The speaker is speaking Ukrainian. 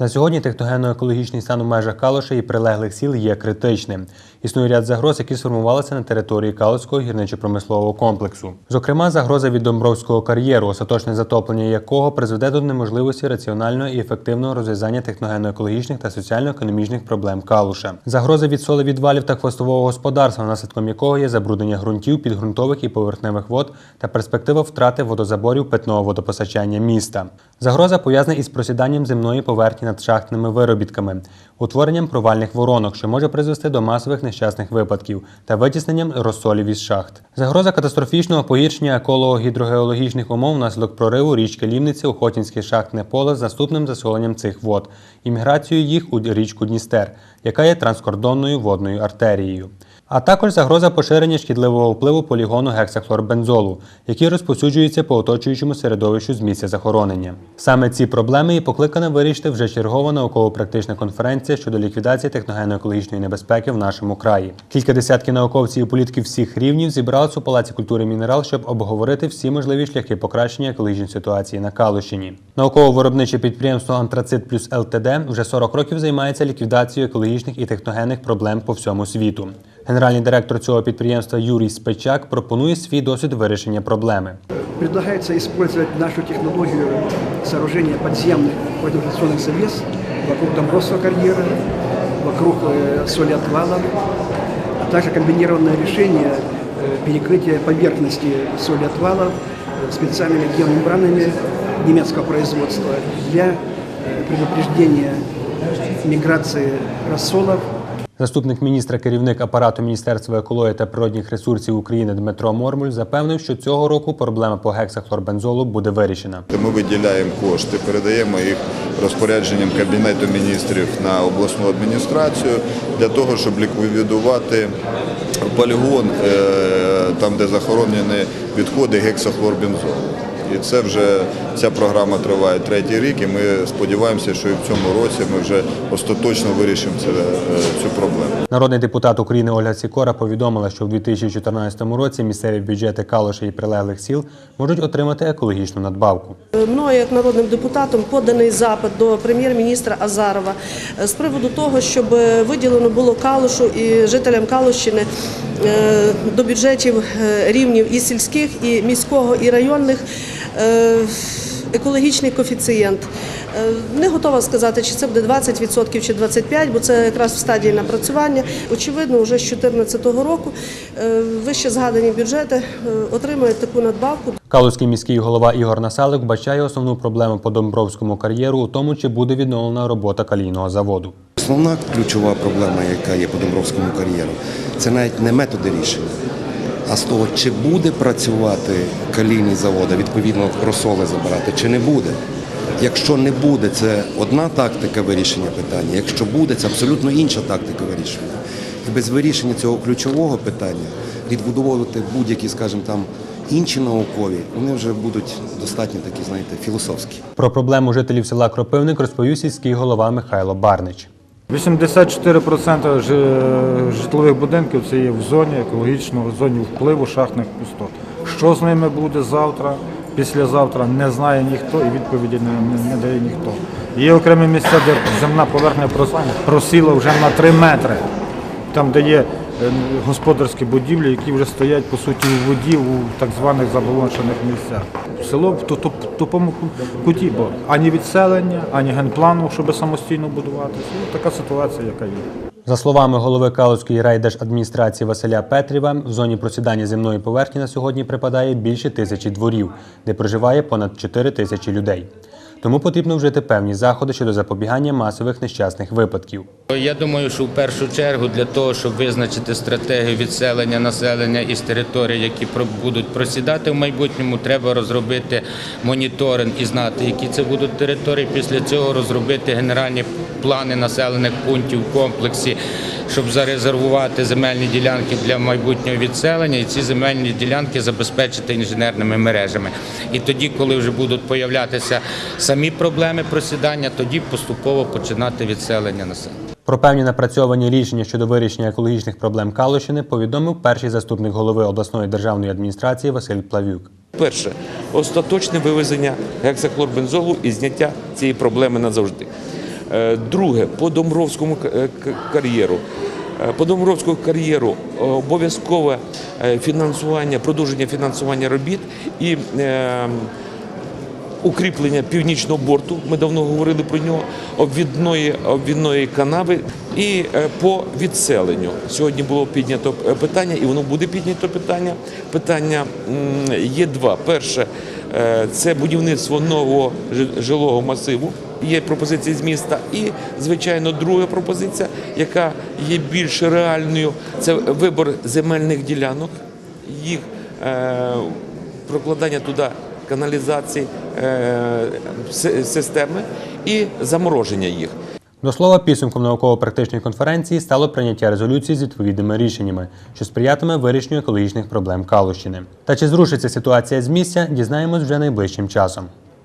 На сьогодні техногенно-екологічний стан у межах Калоша і прилеглих сіл є критичним. Існує ряд загроз, які сформувалися на території Калуського гірничо-промислового комплексу. Зокрема, загроза від Домбровського кар'єру, остаточне затоплення якого призведе до неможливості раціонального і ефективного розв'язання техногенно-екологічних та соціально-економічних проблем Калуша. Загроза від солевідвалів та хвостового господарства, наслідком якого є забруднення ґрунтів, підґрунтових і поверхневих вод та перспектива втрати водозаборів питного водопостачання міста. Загроза пов'язана із просіданням земної поверхні над шахтними виробітками, утворенням провальних воронок, що може призвести до масових нещасних випадків та витісненням розсолів із шахт. Загроза катастрофічного погіршення еколого-гідрогеологічних умов внаслідок прориву річки Лівниці у Хотінське шахтне поле з наступним засоленням цих вод і міграцією їх у річку Дністер, яка є транскордонною водною артерією. А також загроза поширення шкідливого впливу полігону гексахлорбензолу, який розповсюджується по оточуючому середовищу з місця захоронення. Саме ці проблеми і покликана вирішити вже чергова науково-практична конференція щодо ліквідації техногенно-екологічної небезпеки в нашому краї. Кілька десятків науковців і політиків всіх рівнів зібралися у Палаці культури мінерал, щоб обговорити всі можливі шляхи покращення екологічної ситуації на Калущині. Науково-виробниче підприємство Антрацит плюс ЛТД вже 40 років займається ліквідацією екологічних і техногенних проблем по всьому світу. Генеральний директор цього підприємства Юрій Спечак пропонує свій досвід вирішення проблеми. Предлагается использовать нашу технологию сооружения подземных радиолокационных завес вокруг Домбровского карьера, вокруг э, соли отвала, а также комбинированное решение э, перекрытия поверхности соли отвала э, специальными геомембранами немецкого производства для э, предупреждения миграции рассолов Заступник міністра, керівник апарату Міністерства екології та природних ресурсів України Дмитро Мормуль запевнив, що цього року проблема по гексахлорбензолу буде вирішена. Ми виділяємо кошти, передаємо їх розпорядженням Кабінету міністрів на обласну адміністрацію для того, щоб ліквідувати полігон, е, там де захоронені відходи гексахлорбензолу. І це вже ця програма триває третій рік, і ми сподіваємося, що і в цьому році ми вже остаточно вирішимо це, е, цю проблему. Народний депутат України Ольга Сікора повідомила, що в 2014 році місцеві бюджети Калуша і прилеглих сіл можуть отримати екологічну надбавку. Мною як народним депутатом поданий запит до прем'єр-міністра Азарова е, з приводу того, щоб е, виділено було Калушу і жителям Калущини е, до бюджетів рівнів і сільських, і міського, і районних. Е, Екологічний коефіцієнт. Е, Не готова сказати, чи це буде 20% чи 25%, бо це якраз в стадії напрацювання. Очевидно, вже з 2014 року е, вище згадані бюджети отримають таку надбавку. Калузький міський голова Ігор Насалик бачає основну проблему по Домбровському кар'єру у тому, чи буде відновлена робота калійного заводу. Основна ключова проблема, яка є по Домбровському кар'єру, це навіть не методи рішення, а з того, чи буде працювати калійний завод, відповідно розсоли забирати, чи не буде. Якщо не буде, це одна тактика вирішення питання. Якщо буде, це абсолютно інша тактика вирішення. І без вирішення цього ключового питання відбудовувати будь-які, скажімо там, інші наукові, вони вже будуть достатньо такі, знаєте, філософські. Про проблему жителів села Кропивник розповів сільський голова Михайло Барнич. 84% житлових будинків це є в зоні екологічного, в зоні впливу шахтних пустот. Що з ними буде завтра, післязавтра, не знає ніхто і відповіді не, не, дає ніхто. Є окремі місця, де земна поверхня просіла вже на 3 метри, там, де є господарські будівлі, які вже стоять по суті у воді у так званих заболочених місцях. Село в ту- ту- тупому куті, бо ані відселення, ані генплану, щоб самостійно будуватися. Ну, така ситуація, яка є. За словами голови Калузької райдержадміністрації Василя Петріва, в зоні просідання земної поверхні на сьогодні припадає більше тисячі дворів, де проживає понад 4 тисячі людей. Тому потрібно вжити певні заходи щодо запобігання масових нещасних випадків. Я думаю, що в першу чергу для того, щоб визначити стратегію відселення населення із територій, які будуть просідати в майбутньому, треба розробити моніторинг і знати, які це будуть території. Після цього розробити генеральні плани населених пунктів в комплексі, щоб зарезервувати земельні ділянки для майбутнього відселення, і ці земельні ділянки забезпечити інженерними мережами. І тоді, коли вже будуть появлятися самі проблеми просідання, тоді поступово починати відселення населення. Про певні напрацьовані рішення щодо вирішення екологічних проблем Калущини повідомив перший заступник голови обласної державної адміністрації Василь Плавюк. Перше остаточне вивезення гексахлорбензолу і зняття цієї проблеми назавжди. Е, Друге, по Домбровському е, кар'єру. Е, По Домбровському кар'єру обов'язкове фінансування, продовження фінансування робіт і укріплення північного борту. Ми давно говорили про нього, обвідної, обвідної канави і по відселенню. Сьогодні було піднято питання, і воно буде піднято питання. Питання є два. Перше це будівництво нового жилого масиву. Є пропозиції з міста, і звичайно, друга пропозиція, яка є більш реальною, це вибор земельних ділянок, їх е, прокладання туди каналізації е, системи і замороження їх. До слова, підсумком науково-практичної конференції стало прийняття резолюції з відповідними рішеннями, що сприятиме вирішенню екологічних проблем Калущини. Та чи зрушиться ситуація з місця, дізнаємось вже найближчим часом.